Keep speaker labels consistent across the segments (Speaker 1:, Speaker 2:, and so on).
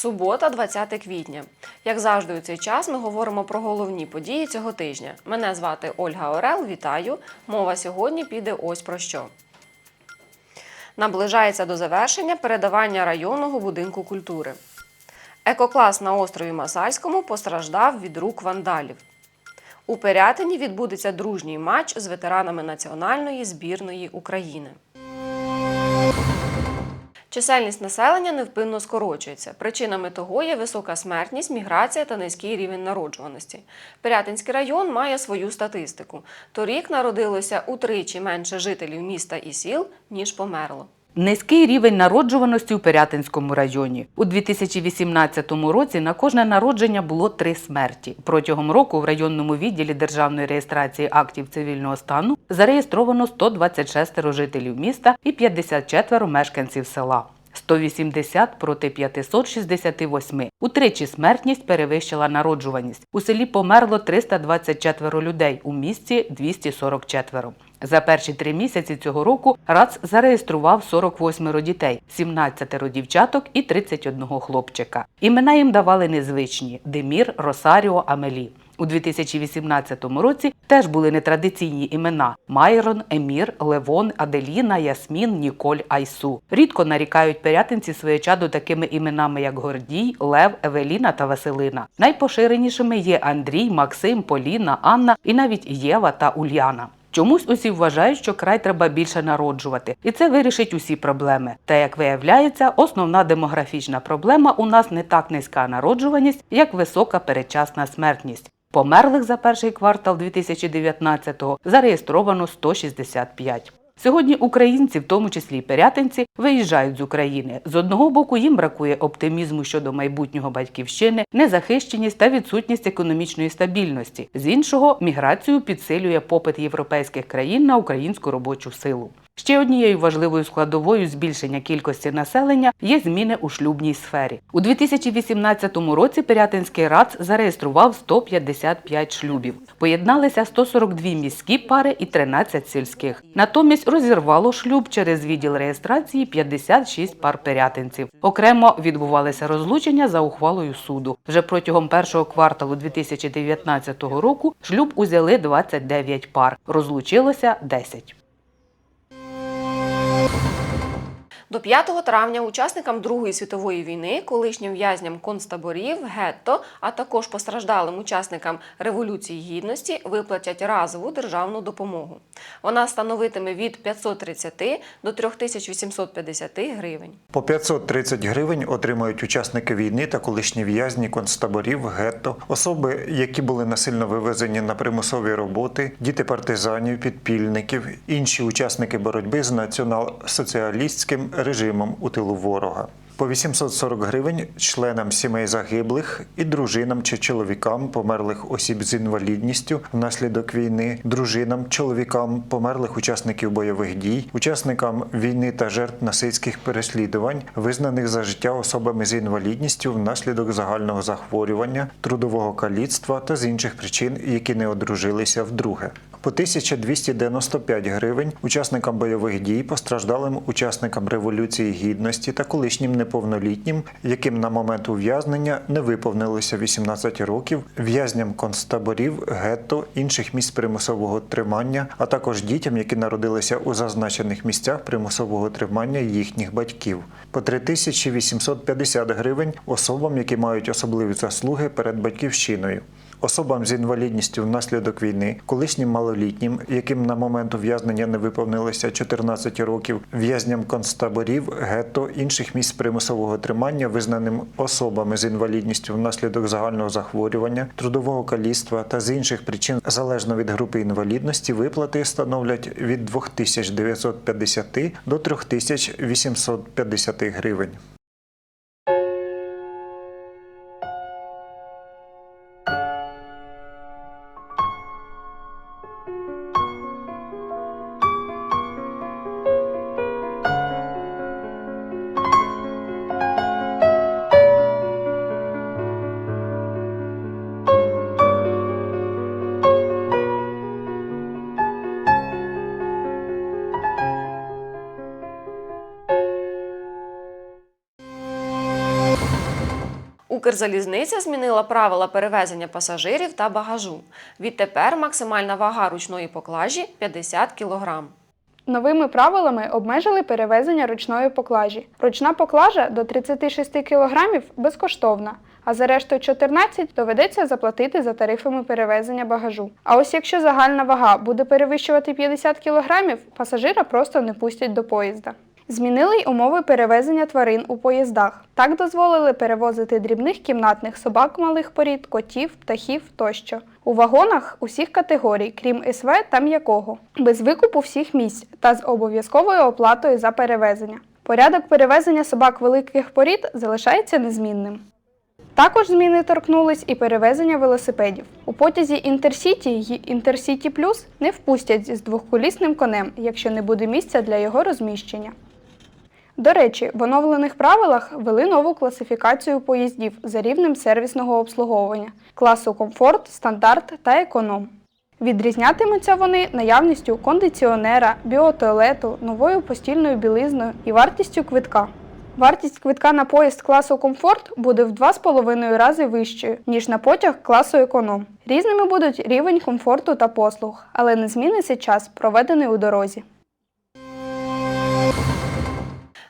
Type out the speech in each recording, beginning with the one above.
Speaker 1: Субота, 20 квітня. Як завжди, у цей час ми говоримо про головні події цього тижня. Мене звати Ольга Орел. Вітаю. Мова сьогодні піде ось про що. Наближається до завершення передавання районного будинку культури. Екоклас на острові Масальському постраждав від рук вандалів. У Пирятині відбудеться дружній матч з ветеранами національної збірної України. Чисельність населення невпинно скорочується. Причинами того є висока смертність, міграція та низький рівень народжуваності. Пирятинський район має свою статистику. Торік народилося утричі менше жителів міста і сіл, ніж померло.
Speaker 2: Низький рівень народжуваності у Пирятинському районі. У 2018 році на кожне народження було три смерті. Протягом року в районному відділі державної реєстрації актів цивільного стану зареєстровано 126 жителів міста і 54 мешканців села. 180 проти 568. Утричі смертність перевищила народжуваність. У селі померло 324 людей, у місті 244. За перші три місяці цього року РАЦ зареєстрував 48 дітей, 17 дівчаток і 31 хлопчика. Імена їм давали незвичні: Демір, Росаріо, Амелі. У 2018 році теж були нетрадиційні імена: Майрон, Емір, Левон, Аделіна, Ясмін, Ніколь, Айсу. Рідко нарікають пирятинці своє чадо такими іменами, як Гордій, Лев, Евеліна та Василина. Найпоширенішими є Андрій, Максим, Поліна, Анна і навіть Єва та Ульяна. Чомусь усі вважають, що край треба більше народжувати, і це вирішить усі проблеми. Та як виявляється, основна демографічна проблема у нас не так низька народжуваність, як висока передчасна смертність. Померлих за перший квартал 2019-го зареєстровано 165. Сьогодні українці, в тому числі й перятинці, виїжджають з України. З одного боку їм бракує оптимізму щодо майбутнього батьківщини, незахищеність та відсутність економічної стабільності. З іншого міграцію підсилює попит європейських країн на українську робочу силу. Ще однією важливою складовою збільшення кількості населення є зміни у шлюбній сфері. У 2018 році Пирятинський РАЦ зареєстрував 155 шлюбів. Поєдналися 142 міські пари і 13 сільських. Натомість розірвало шлюб через відділ реєстрації 56 пар пирятинців. Окремо відбувалися розлучення за ухвалою суду. Вже протягом першого кварталу 2019 року шлюб узяли 29 пар. Розлучилося 10.
Speaker 1: До 5 травня учасникам Другої світової війни, колишнім в'язням концтаборів, гетто, а також постраждалим учасникам Революції Гідності виплатять разову державну допомогу. Вона становитиме від 530 до 3850 гривень.
Speaker 3: По 530 гривень отримують учасники війни та колишні в'язні концтаборів, гетто, особи, які були насильно вивезені на примусові роботи, діти партизанів, підпільників, інші учасники боротьби з націонал-соціалістським режимом у тилу ворога. По 840 гривень членам сімей загиблих і дружинам чи чоловікам померлих осіб з інвалідністю внаслідок війни, дружинам, чоловікам померлих учасників бойових дій, учасникам війни та жертв насильських переслідувань, визнаних за життя особами з інвалідністю внаслідок загального захворювання, трудового каліцтва та з інших причин, які не одружилися вдруге. По 1295 гривень учасникам бойових дій, постраждалим учасникам Революції Гідності та колишнім неповнолітнім, яким на момент ув'язнення не виповнилося 18 років, в'язням концтаборів, гетто, інших місць примусового тримання, а також дітям, які народилися у зазначених місцях примусового тримання їхніх батьків. По 3850 гривень особам, які мають особливі заслуги перед батьківщиною. Особам з інвалідністю внаслідок війни, колишнім малолітнім, яким на момент ув'язнення не виповнилося 14 років, в'язням концтаборів, гетто, інших місць примусового тримання, визнаним особами з інвалідністю внаслідок загального захворювання, трудового каліцтва та з інших причин залежно від групи інвалідності, виплати становлять від 2950 до 3850 гривень.
Speaker 1: Укрзалізниця змінила правила перевезення пасажирів та багажу. Відтепер максимальна вага ручної поклажі 50 кг.
Speaker 4: Новими правилами обмежили перевезення ручної поклажі. Ручна поклажа до 36 кг безкоштовна, а за решту 14 доведеться заплатити за тарифами перевезення багажу. А ось якщо загальна вага буде перевищувати 50 кг, пасажира просто не пустять до поїзда. Змінили й умови перевезення тварин у поїздах. Так дозволили перевозити дрібних кімнатних собак малих порід, котів, птахів тощо. У вагонах усіх категорій, крім СВ та м'якого, без викупу всіх місць та з обов'язковою оплатою за перевезення. Порядок перевезення собак великих порід залишається незмінним. Також зміни торкнулись і перевезення велосипедів. У потязі Інтерсіті й Інтерсіті Плюс не впустять з двохколісним конем, якщо не буде місця для його розміщення. До речі, в оновлених правилах ввели нову класифікацію поїздів за рівнем сервісного обслуговування класу комфорт, стандарт та економ. Відрізнятимуться вони наявністю кондиціонера, біотуалету, новою постільною білизною і вартістю квитка. Вартість квитка на поїзд класу комфорт буде в 2,5 рази вищою, ніж на потяг класу економ. Різними будуть рівень комфорту та послуг, але не зміниться час, проведений у дорозі.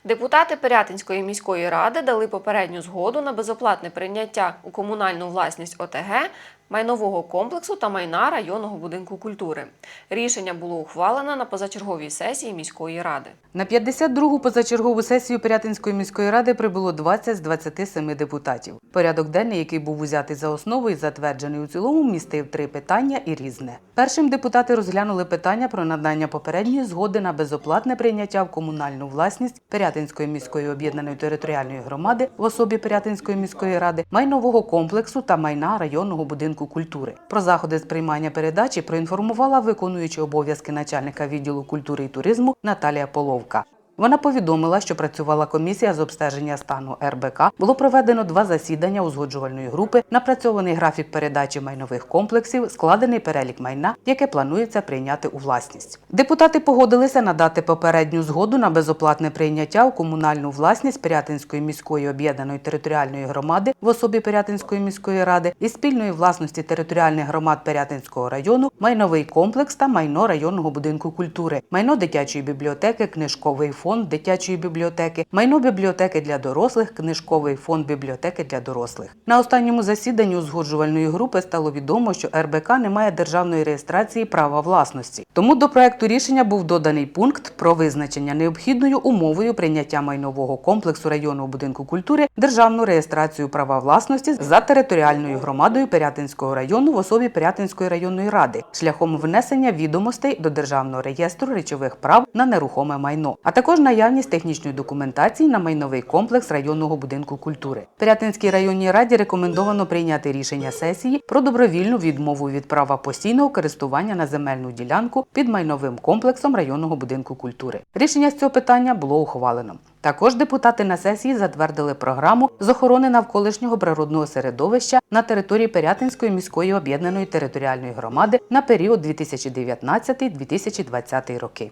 Speaker 1: Депутати Пирятинської міської ради дали попередню згоду на безоплатне прийняття у комунальну власність ОТГ майнового комплексу та майна районного будинку культури. Рішення було ухвалено на позачерговій сесії міської ради.
Speaker 2: На 52-гу позачергову сесію Пирятинської міської ради прибуло 20 з 27 депутатів. Порядок денний, який був узятий за основу і затверджений у цілому, містив три питання і різне. Першим депутати розглянули питання про надання попередньої згоди на безоплатне прийняття в комунальну власність Пирятинської міської об'єднаної територіальної громади в особі Пирятинської міської ради, майнового комплексу та майна районного будинку культури. Про заходи з приймання передачі проінформувала виконуюча обов'язки начальника відділу культури і туризму Наталія Половка. Вона повідомила, що працювала комісія з обстеження стану РБК. Було проведено два засідання узгоджувальної групи, напрацьований графік передачі майнових комплексів, складений перелік майна, яке планується прийняти у власність. Депутати погодилися надати попередню згоду на безоплатне прийняття у комунальну власність Пирятинської міської об'єднаної територіальної громади в особі Пирятинської міської ради і спільної власності територіальних громад Пирятинського району, майновий комплекс та майно районного будинку культури, майно дитячої бібліотеки, книжковий фонд дитячої бібліотеки, майно бібліотеки для дорослих, книжковий фонд бібліотеки для дорослих. На останньому засіданні узгоджувальної групи стало відомо, що РБК не має державної реєстрації права власності. Тому до проекту рішення був доданий пункт про визначення необхідною умовою прийняття майнового комплексу районного будинку культури державну реєстрацію права власності за територіальною громадою Пирятинського району в особі Пирятинської районної ради шляхом внесення відомостей до державного реєстру речових прав на нерухоме майно, а також наявність технічної документації на майновий комплекс районного будинку культури. Пирятинській районній раді рекомендовано прийняти рішення сесії про добровільну відмову від права постійного користування на земельну ділянку під майновим комплексом районного будинку культури. Рішення з цього питання було ухвалено. Також депутати на сесії затвердили програму з охорони навколишнього природного середовища на території Пирятинської міської об'єднаної територіальної громади на період 2019-2020 роки.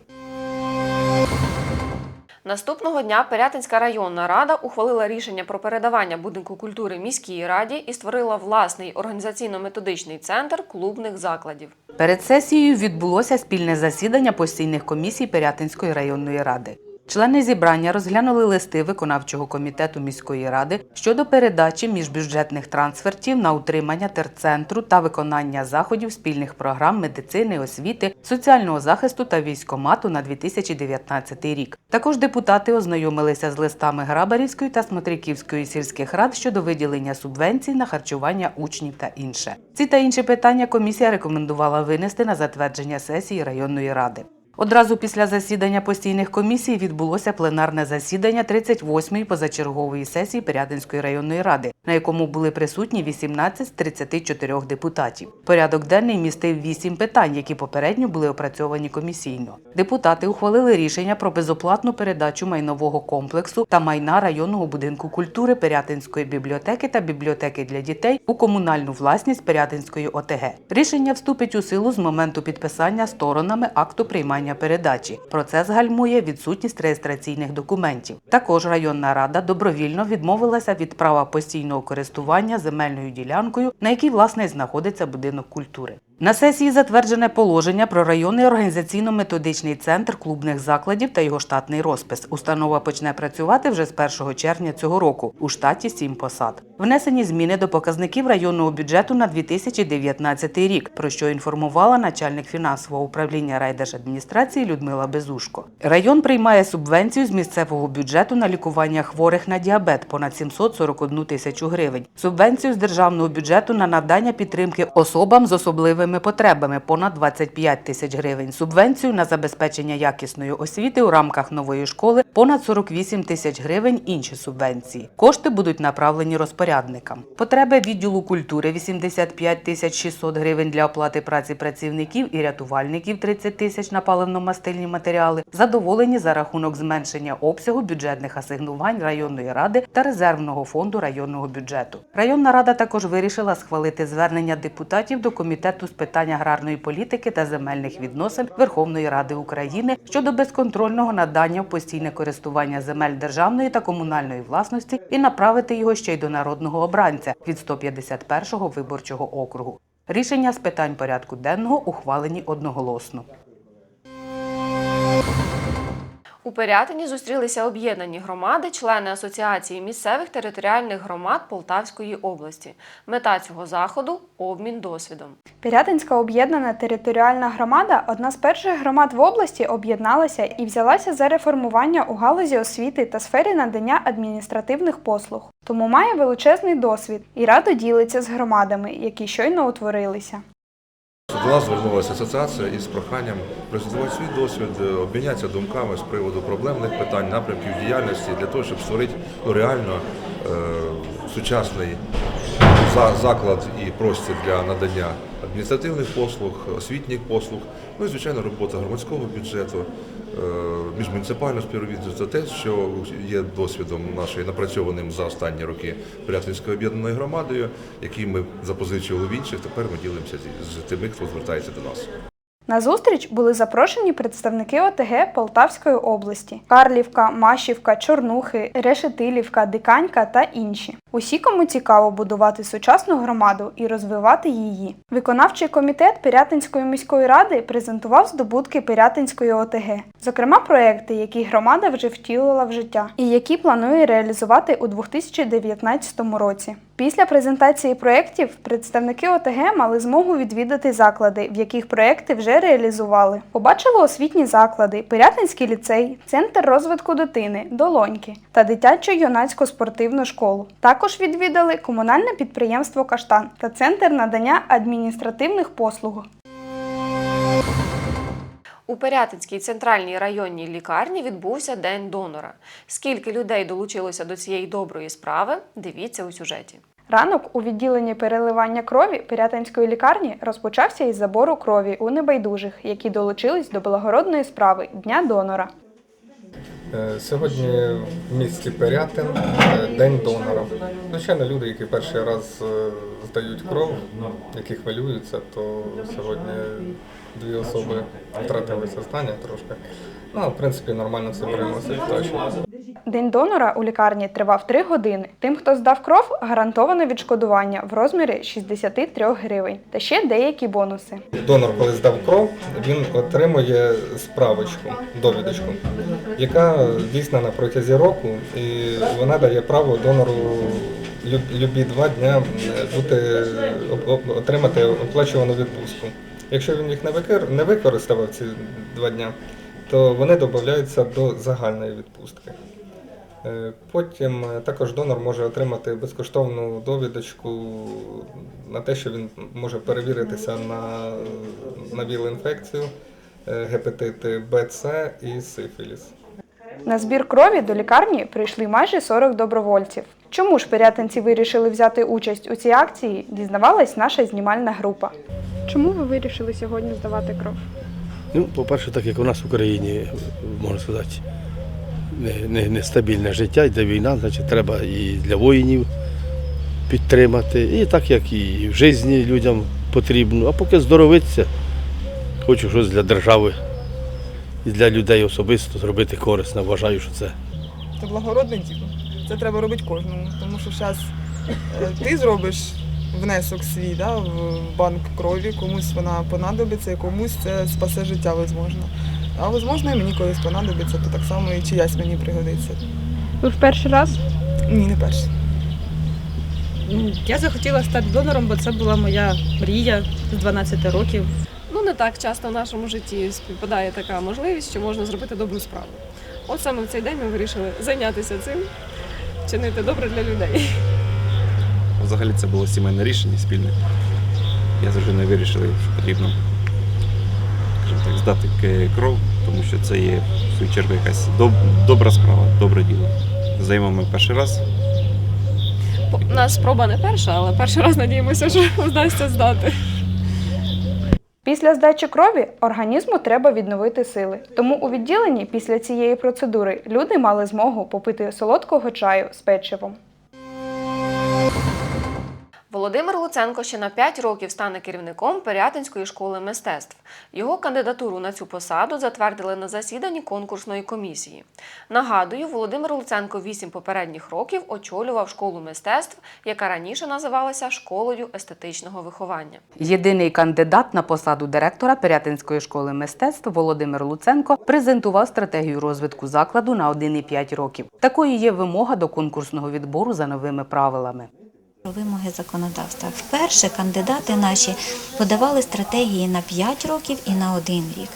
Speaker 1: Наступного дня Пирятинська районна рада ухвалила рішення про передавання будинку культури міській раді і створила власний організаційно-методичний центр клубних закладів.
Speaker 2: Перед сесією відбулося спільне засідання постійних комісій Пирятинської районної ради. Члени зібрання розглянули листи виконавчого комітету міської ради щодо передачі міжбюджетних трансфертів на утримання терцентру та виконання заходів спільних програм медицини, освіти, соціального захисту та військомату на 2019 рік. Також депутати ознайомилися з листами Грабарівської та Смотриківської сільських рад щодо виділення субвенцій на харчування учнів та інше. Ці та інші питання комісія рекомендувала винести на затвердження сесії районної ради. Одразу після засідання постійних комісій відбулося пленарне засідання 38-ї позачергової сесії Пирятинської районної ради, на якому були присутні 18 з 34 депутатів. Порядок денний містив 8 питань, які попередньо були опрацьовані комісійно. Депутати ухвалили рішення про безоплатну передачу майнового комплексу та майна районного будинку культури Пирятинської бібліотеки та бібліотеки для дітей у комунальну власність Пирятинської ОТГ. Рішення вступить у силу з моменту підписання сторонами акту приймання отримання передачі. Процес гальмує відсутність реєстраційних документів. Також районна рада добровільно відмовилася від права постійного користування земельною ділянкою, на якій власне знаходиться будинок культури. На сесії затверджене положення про районний організаційно-методичний центр клубних закладів та його штатний розпис. Установа почне працювати вже з 1 червня цього року. У штаті 7 посад. Внесені зміни до показників районного бюджету на 2019 рік, про що інформувала начальник фінансового управління райдержадміністрації Людмила Безушко. Район приймає субвенцію з місцевого бюджету на лікування хворих на діабет понад 741 тисячу гривень. Субвенцію з державного бюджету на надання підтримки особам з особливими потребами понад 25 тисяч гривень. Субвенцію на забезпечення якісної освіти у рамках нової школи понад 48 тисяч гривень. Інші субвенції. Кошти будуть направлені розпорядникам. Потреби відділу культури 85 тисяч 600 гривень для оплати праці працівників і рятувальників 30 тисяч на паливно-мастильні матеріали. Задоволені за рахунок зменшення обсягу бюджетних асигнувань районної ради та резервного фонду районного бюджету. Районна рада також вирішила схвалити звернення депутатів до комітету з питань аграрної політики та земельних відносин Верховної Ради України щодо безконтрольного надання в постійне користування земель державної та комунальної власності і направити його ще й до народного обранця від 151-го виборчого округу. Рішення з питань порядку денного ухвалені одноголосно.
Speaker 1: У Пирятині зустрілися об'єднані громади, члени Асоціації місцевих територіальних громад Полтавської області. Мета цього заходу обмін досвідом.
Speaker 4: Пірятинська об'єднана територіальна громада одна з перших громад в області об'єдналася і взялася за реформування у галузі освіти та сфері надання адміністративних послуг. Тому має величезний досвід і радо ділиться з громадами, які щойно утворилися.
Speaker 5: До нас звернулася асоціація із проханням презентувати свій досвід, е, обмінятися думками з приводу проблемних питань, напрямків діяльності для того, щоб створити реально е, сучасний заклад і простір для надання адміністративних послуг, освітніх послуг, ну і звичайно робота громадського бюджету, е, міжмуніципального співробітництва, те, що є досвідом нашої напрацьованим за останні роки Пирятинською об'єднаною громадою, який ми запозичували в інших. Тепер ми ділимося з тими, хто звертається до нас.
Speaker 4: На зустріч були запрошені представники ОТГ Полтавської області: Карлівка, Машівка, Чорнухи, Решетилівка, Диканька та інші. Усі, кому цікаво будувати сучасну громаду і розвивати її. Виконавчий комітет Пирятинської міської ради презентував здобутки Пирятинської ОТГ, зокрема проекти, які громада вже втілила в життя, і які планує реалізувати у 2019 році. Після презентації проєктів представники ОТГ мали змогу відвідати заклади, в яких проєкти вже реалізували. Побачили освітні заклади, Пирятинський ліцей, центр розвитку дитини, долоньки та дитячо-юнацьку спортивну школу. Також відвідали комунальне підприємство Каштан та центр надання адміністративних послуг.
Speaker 1: У Пирятинській центральній районній лікарні відбувся День донора. Скільки людей долучилося до цієї доброї справи, дивіться у сюжеті.
Speaker 4: Ранок у відділенні переливання крові Пирятинської лікарні розпочався із забору крові у небайдужих, які долучились до благородної справи Дня донора.
Speaker 6: Е, Сьогодні в місті Пирятин е, День донора. Звичайно, люди, які перший раз е, здають кров, які хвилюються, то сьогодні дві особи втратили сознання трошки. Ну, в принципі, нормально все переносить.
Speaker 4: День донора у лікарні тривав 3 години. Тим, хто здав кров, гарантовано відшкодування в розмірі 63 гривень та ще деякі бонуси.
Speaker 6: Донор, коли здав кров, він отримує справочку, довідочку, яка дійсна на протязі року, і вона дає право донору любі два дня бути об- об- отримати оплачувану відпустку. Якщо він їх не використав ці два дня, то вони додаються до загальної відпустки. Е, Потім е, також донор може отримати безкоштовну довідочку на те, що він може перевіритися на, на віл-інфекцію, е, гепатити Б, С і сифіліс.
Speaker 4: На збір крові до лікарні прийшли майже 40 добровольців. Чому ж пирятинці вирішили взяти участь у цій акції, дізнавалась наша знімальна група. Чому ви вирішили сьогодні здавати кров?
Speaker 7: Ну, по-перше, так як у нас в Україні, можна сказати, не- не- нестабільне життя, йде війна, значить треба і для воїнів підтримати. І так як і в житті людям потрібно. А поки здоровиться, хочу щось для держави і для людей особисто зробити корисно. Вважаю, що це
Speaker 8: Це благородне діло. Це треба робити кожному. Тому що зараз ти зробиш внесок свій да, в банк крові, комусь вона понадобиться, і комусь це спасе життя, можливо. А можливо, і мені колись понадобиться, то так само і чиясь мені пригодиться.
Speaker 4: Ви в перший раз?
Speaker 8: Ні, не перше.
Speaker 9: Я захотіла стати донором, бо це була моя мрія з 12 років.
Speaker 1: Ну не так часто в нашому житті співпадає така можливість, що можна зробити добру справу. От саме в цей день ми вирішили зайнятися цим, чинити добре для людей.
Speaker 10: Взагалі це було сімейне рішення спільне. Я з дружиною вирішили, що потрібно так, здати кров, тому що це є в свою чергу якась доб- добра справа, добре діло. Займемо перший раз.
Speaker 1: У нас спроба не перша, але перший раз надіємося, що вдасться здати.
Speaker 4: Після здачі крові організму треба відновити сили. Тому у відділенні після цієї процедури люди мали змогу попити солодкого чаю з печивом.
Speaker 1: Володимир Луценко ще на 5 років стане керівником Пирятинської школи мистецтв. Його кандидатуру на цю посаду затвердили на засіданні конкурсної комісії. Нагадую, Володимир Луценко 8 попередніх років очолював школу мистецтв, яка раніше називалася школою естетичного виховання.
Speaker 2: Єдиний кандидат на посаду директора Пирятинської школи мистецтв Володимир Луценко презентував стратегію розвитку закладу на 1,5 років. Такою є вимога до конкурсного відбору за новими правилами.
Speaker 11: Вимоги законодавства. Вперше кандидати наші подавали стратегії на 5 років і на 1 рік.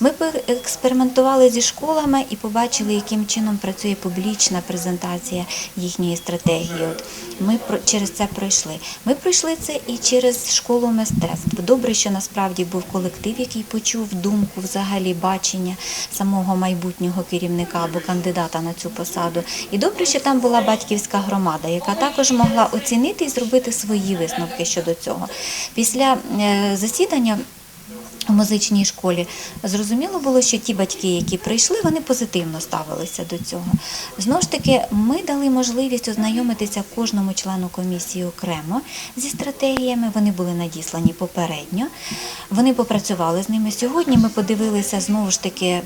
Speaker 11: Ми експериментували зі школами і побачили, яким чином працює публічна презентація їхньої стратегії. От ми через це пройшли. Ми пройшли це і через школу мистецтв. Добре, що насправді був колектив, який почув думку, взагалі бачення самого майбутнього керівника або кандидата на цю посаду. І добре, що там була батьківська громада, яка також могла оцінити і зробити свої висновки щодо цього. Після е, засідання. У музичній школі зрозуміло було, що ті батьки, які прийшли, вони позитивно ставилися до цього. Знову ж таки, ми дали можливість ознайомитися кожному члену комісії окремо зі стратегіями. Вони були надіслані попередньо. Вони попрацювали з ними. Сьогодні ми подивилися знову ж таки м,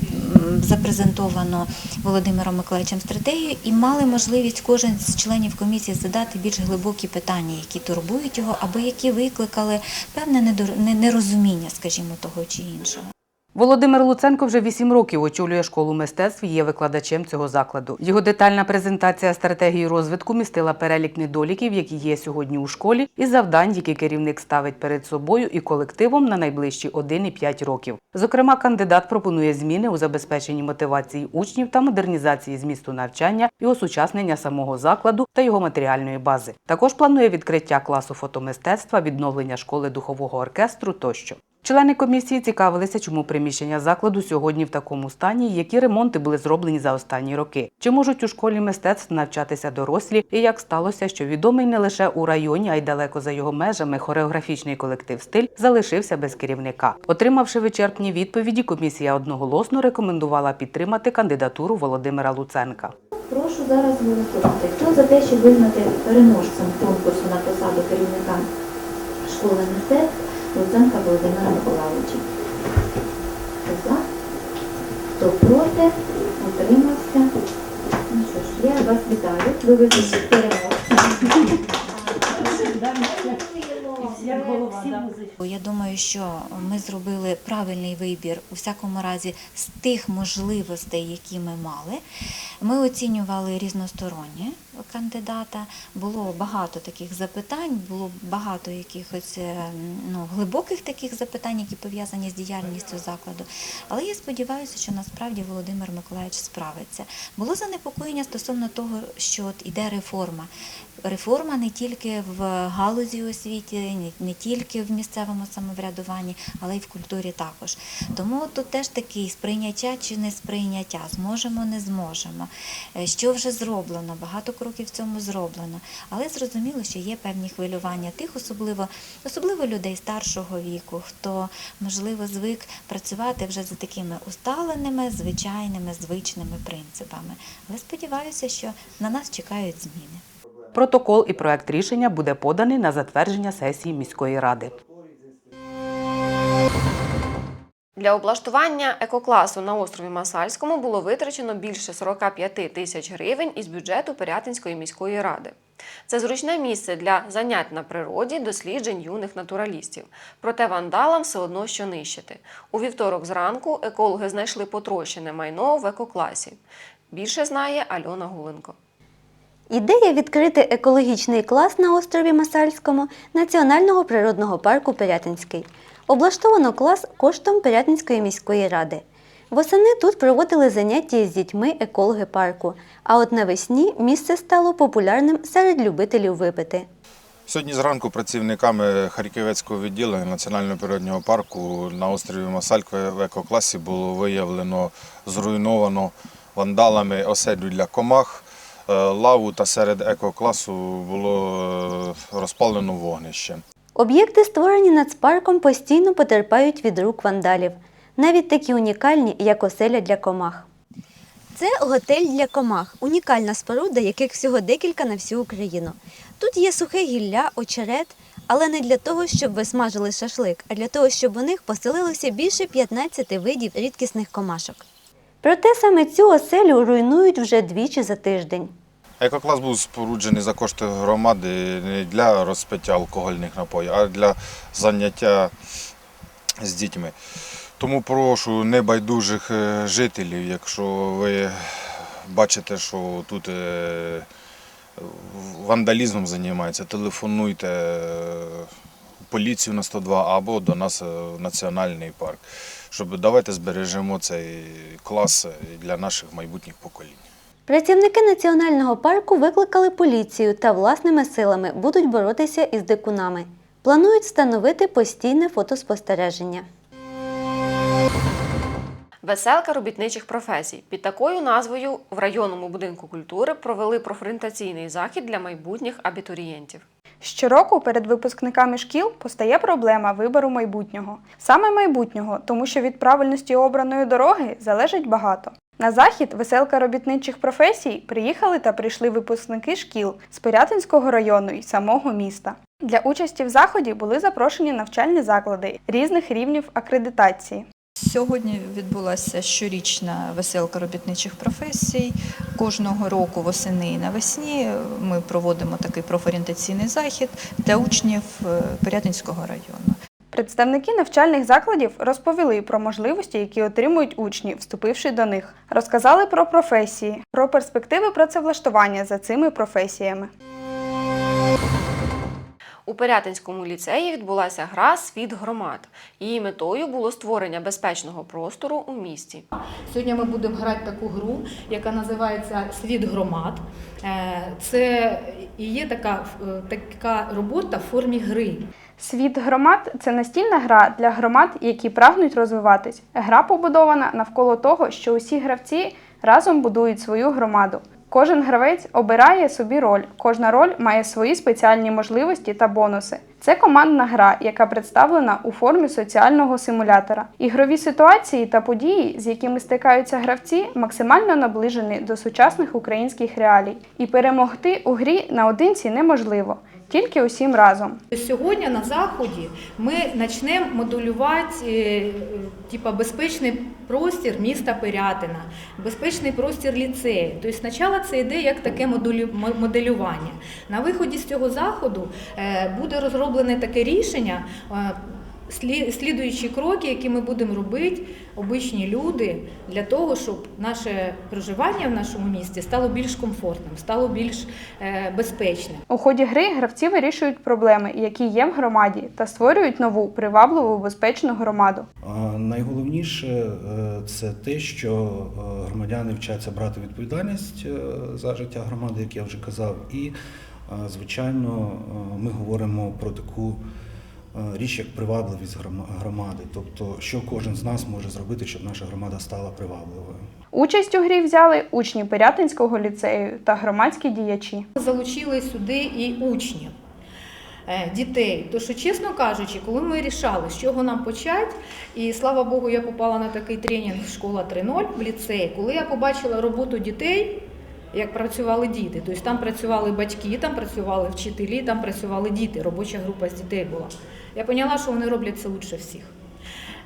Speaker 11: запрезентовану Володимиром Миколаївичем стратегію і мали можливість кожен з членів комісії задати більш глибокі питання, які турбують його, або які викликали певне недор- нерозуміння, скажімо, того чи іншого.
Speaker 2: Володимир Луценко вже 8 років очолює школу мистецтв і є викладачем цього закладу. Його детальна презентація стратегії розвитку містила перелік недоліків, які є сьогодні у школі, і завдань, які керівник ставить перед собою і колективом на найближчі 1 і 5 років. Зокрема, кандидат пропонує зміни у забезпеченні мотивації учнів та модернізації змісту навчання і осучаснення самого закладу та його матеріальної бази. Також планує відкриття класу фотомистецтва, відновлення школи духового оркестру тощо. Члени комісії цікавилися, чому приміщення закладу сьогодні в такому стані, які ремонти були зроблені за останні роки. Чи можуть у школі мистецтв навчатися дорослі, і як сталося, що відомий не лише у районі, а й далеко за його межами хореографічний колектив стиль залишився без керівника. Отримавши вичерпні відповіді, комісія одноголосно рекомендувала підтримати кандидатуру Володимира Луценка.
Speaker 11: Прошу зараз голосувати. Хто за те, щоб визнати переможцем конкурсу на посаду керівника школи мистецтв Луценка Володимира Миколаївича? Хто за? Хто проти? Утримався? Ну що ж, я вас вітаю. Ви визнані переможцем. Я думаю, що ми зробили правильний вибір у всякому разі з тих можливостей, які ми мали. Ми оцінювали різносторонні кандидата. Було багато таких запитань, було багато якихось е, ну, глибоких таких запитань, які пов'язані з діяльністю закладу. Але я сподіваюся, що насправді Володимир Миколаївич справиться. Було занепокоєння стосовно того, що от іде реформа. Реформа не тільки в галузі освіти, не- тільки в місцевому самоврядуванні, але й в культурі також. Тому тут теж такий сприйняття чи не сприйняття, зможемо, не зможемо. Е, Що вже зроблено, багато кроків цьому зроблено. Але зрозуміло, що є певні хвилювання тих, особливо, особливо людей старшого віку, хто можливо звик працювати вже за такими усталеними, звичайними, звичними принципами. Але сподіваюся, що на нас чекають зміни.
Speaker 2: Протокол і проект рішення буде поданий на затвердження сесії міської ради.
Speaker 1: Для облаштування екокласу на острові Масальському було витрачено більше 45 тисяч гривень із бюджету Пирятинської міської ради. Це зручне місце для занять на природі, досліджень юних натуралістів. Проте вандалам все одно що нищити. У вівторок зранку екологи знайшли потрощене майно в екокласі. Більше знає Альона Гуленко.
Speaker 12: Ідея відкрити екологічний клас на острові Масальському Національного природного парку Пирятинський. Облаштовано клас коштом Пирятинської міської ради. Восени тут проводили заняття з дітьми екологи парку, а от навесні місце стало популярним серед любителів випити.
Speaker 13: Сьогодні зранку працівниками Харківецького відділення Національного природнього парку на острові Масальк в екокласі було виявлено зруйновано вандалами оселю для комах, е, лаву та серед екокласу було е, розпалено вогнище.
Speaker 12: Об'єкти, створені нацпарком, постійно потерпають від рук вандалів, навіть такі унікальні, як оселя для комах. Це готель для комах, унікальна споруда, яких всього декілька на всю Україну. Тут є сухе гілля, очерет, але не для того, щоб ви смажили шашлик, а для того, щоб у них поселилося більше 15 видів рідкісних комашок. Проте саме цю оселю руйнують вже двічі за тиждень.
Speaker 13: Екоклас був споруджений за кошти громади не для розпиття алкогольних напоїв, а для заняття з дітьми. Тому прошу небайдужих е, жителів, якщо ви бачите, що тут е, вандалізмом займається, телефонуйте е, поліцію на 102 або до нас в національний парк. Щоб давайте збережемо цей клас для наших майбутніх поколінь.
Speaker 12: Працівники національного парку викликали поліцію та власними силами будуть боротися із дикунами. Планують встановити постійне фотоспостереження.
Speaker 1: Веселка робітничих професій. Під такою назвою в районному будинку культури провели профорієнтаційний захід для майбутніх абітурієнтів.
Speaker 4: Щороку перед випускниками шкіл постає проблема вибору майбутнього. Саме майбутнього, тому що від правильності обраної дороги залежить багато. На захід веселка робітничих професій приїхали та прийшли випускники шкіл з Пирятинського району і самого міста. Для участі в заході були запрошені навчальні заклади різних рівнів акредитації.
Speaker 14: Сьогодні відбулася щорічна веселка робітничих професій. Кожного року восени і навесні ми проводимо такий профорієнтаційний захід для учнів е, Пирятинського району.
Speaker 4: Представники навчальних закладів розповіли про можливості, які отримують учні, вступивши до них. Розказали про професії, про перспективи працевлаштування за цими професіями.
Speaker 1: У Пирятинському ліцеї відбулася гра Світ громад. Її метою було створення безпечного простору у місті.
Speaker 15: Сьогодні ми будемо грати таку гру, яка називається Світ громад. Е, Це і є така, е, така робота в формі гри.
Speaker 4: Світ громад це настільна гра для громад, які прагнуть розвиватись. Гра побудована навколо того, що усі гравці разом будують свою громаду. Кожен гравець обирає собі роль. Кожна роль має свої спеціальні можливості та бонуси. Це командна гра, яка представлена у формі соціального симулятора. Ігрові ситуації та події, з якими стикаються гравці, максимально наближені до сучасних українських реалій. І перемогти у грі наодинці неможливо, тільки усім разом.
Speaker 15: Сьогодні на заході ми почнемо модулювати е, типа, безпечний простір міста Пирятина, безпечний простір ліцею. Тобто спочатку це йде як таке моделювання. На виході з цього заходу е, буде розроблене таке рішення. Слідуючі кроки, які ми будемо робити, обичні люди, для того, щоб наше проживання в нашому місті стало більш комфортним, стало більш е, безпечним.
Speaker 4: У ході гри гравці вирішують проблеми, які є в громаді, та створюють нову привабливу безпечну громаду.
Speaker 16: Найголовніше е, це те, що е, громадяни вчаться брати відповідальність за життя громади, як я вже казав, і звичайно ми говоримо про таку річ, як привабливість громади, тобто що кожен з нас може зробити, щоб наша громада стала привабливою.
Speaker 4: Участь у грі взяли учні Пирятинського ліцею та громадські діячі.
Speaker 15: Залучили сюди і учнів. е, Дітей, то що, чесно кажучи, коли ми рішали, з чого нам почати, і слава Богу, я попала на такий тренінг школа 3.0 в ліцеї, коли я побачила роботу дітей, як працювали діти. Тобто там працювали батьки, там працювали вчителі, там працювали діти. Робоча група з дітей була. Я поняла, що вони роблять це лучше всіх.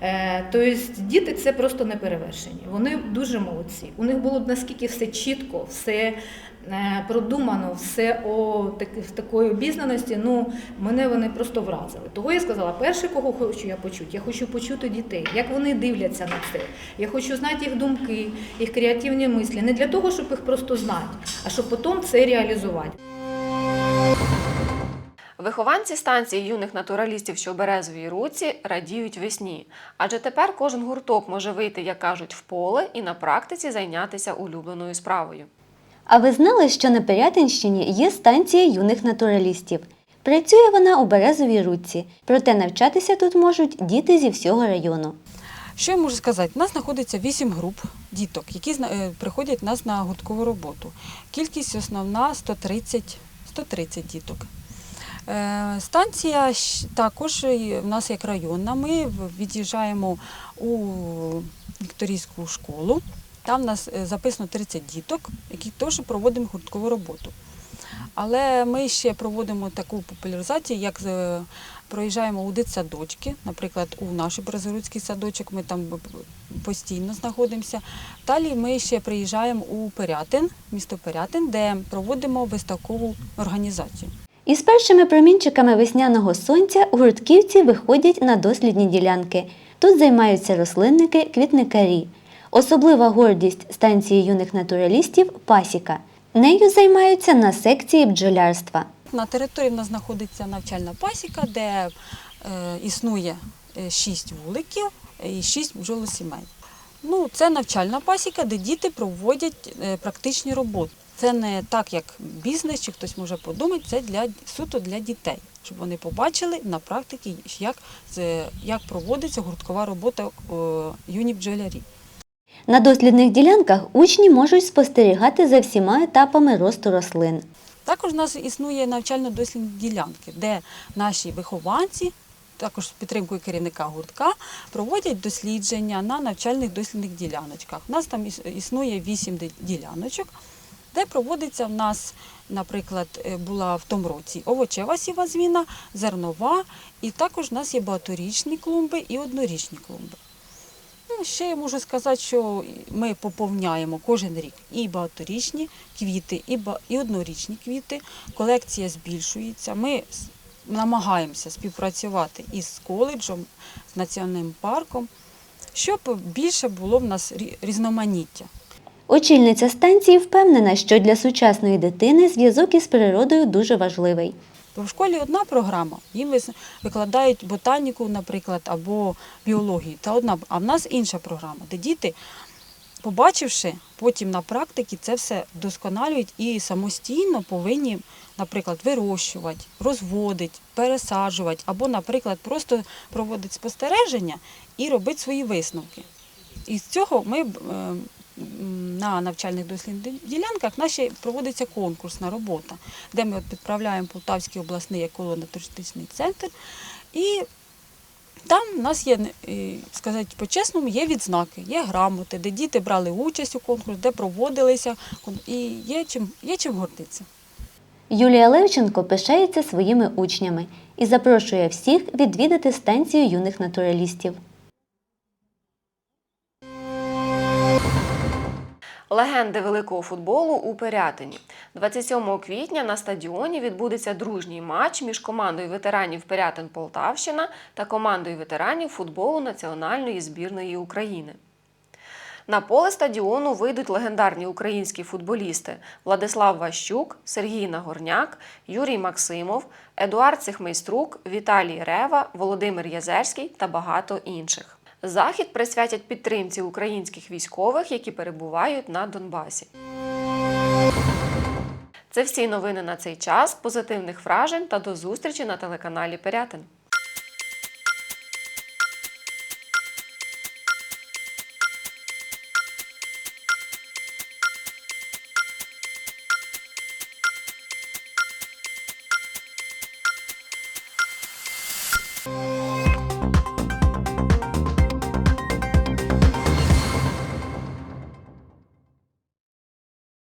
Speaker 15: Е, Тобто діти це просто не перевершені. Вони дуже молодці. У них було наскільки все чітко, все е, продумано, все о в такої обізнаності. Ну мене вони просто вразили. Того я сказала, перше, кого хочу я почути, я хочу почути дітей, як вони дивляться на це. Я хочу знати їх думки, їх креативні мислі. Не для того, щоб їх просто знати, а щоб потім це реалізувати.
Speaker 1: Вихованці станції юних натуралістів, що у березовій руці, радіють весні. Адже тепер кожен гурток може вийти, як кажуть, в поле і на практиці зайнятися улюбленою справою.
Speaker 12: А ви знали, що на Пирятинщині є станція юних натуралістів? Працює вона у Березовій Рудці, проте навчатися тут можуть діти зі всього району.
Speaker 9: Що я можу сказати? У нас знаходиться 8 груп діток, які е, приходять нас на гурткову роботу. Кількість основна 130, 130 діток. Е, Станція також в нас як районна. Ми від'їжджаємо у Вікторійську школу. Там в нас е, записано 30 діток, які теж проводимо гурткову роботу. Але ми ще проводимо таку популяризацію, як е, проїжджаємо у дитсадочки, наприклад, у наш Березорудський садочок, ми там постійно знаходимося. Далі ми ще приїжджаємо у Пирятин, місто Пирятин, де проводимо виставкову організацію.
Speaker 12: Із першими промінчиками весняного сонця гуртківці виходять на дослідні ділянки. Тут займаються рослинники, квітникарі. Особлива гордість станції юних натуралістів пасіка. Нею займаються на секції бджолярства.
Speaker 9: На території в нас знаходиться навчальна пасіка, де е, існує е, шість вуликів і шість бджолосімей. Ну, це навчальна пасіка, де діти проводять е, практичні роботи. Це не так, як бізнес, чи хтось може подумати, це для суто для дітей, щоб вони побачили на практиці, як, як проводиться гурткова робота е, юні бджолярі.
Speaker 12: На дослідних ділянках учні можуть спостерігати за всіма етапами росту рослин.
Speaker 9: Також у нас існує навчально-дослідні ділянки, де наші вихованці, також з підтримкою керівника гуртка, проводять дослідження на навчальних дослідних діляночках. У нас там існує вісім діляночок, де проводиться в нас, наприклад, е, була в тому році овочева сіва зміна, зернова, і також у нас є багаторічні клумби і однорічні клумби. Ну, ще я можу сказати, що ми поповняємо кожен рік і багаторічні квіти, і, однорічні квіти. Колекція збільшується. Ми намагаємося співпрацювати із коледжем, з національним парком, щоб більше було в нас різноманіття.
Speaker 12: Очільниця станції впевнена, що для сучасної дитини зв'язок із природою дуже важливий.
Speaker 9: В школі одна програма, їм викладають ботаніку, наприклад, або біологію, та одна, а в нас інша програма, де діти, побачивши потім на практиці, це все вдосконалюють і самостійно повинні, наприклад, вирощувати, розводити, пересаджувати, або, наприклад, просто проводити спостереження і робити свої висновки. І з цього ми б, е, м, на навчальних дослідних ділянках наші проводиться конкурсна робота, де ми от підправляємо Полтавський обласний еколого-туристичний центр. І там у нас є, е, сказати по-чесному, є відзнаки, є грамоти, де діти брали участь у конкурсі, де проводилися, і є чим, є чим гордитися.
Speaker 12: Юлія Левченко пишається своїми учнями і запрошує всіх відвідати станцію юних натуралістів.
Speaker 1: Легенди великого футболу у Пирятині. 27 квітня на стадіоні відбудеться дружній матч між командою ветеранів Пирятин Полтавщина та командою ветеранів футболу Національної збірної України. На поле стадіону вийдуть легендарні українські футболісти Владислав Ващук, Сергій Нагорняк, Юрій Максимов, Едуард Цихмейструк, Віталій Рева, Володимир Язерський та багато інших. Захід присвятять підтримці українських військових, які перебувають на Донбасі. Це всі новини на цей час. Позитивних вражень та до зустрічі на телеканалі Пирятин.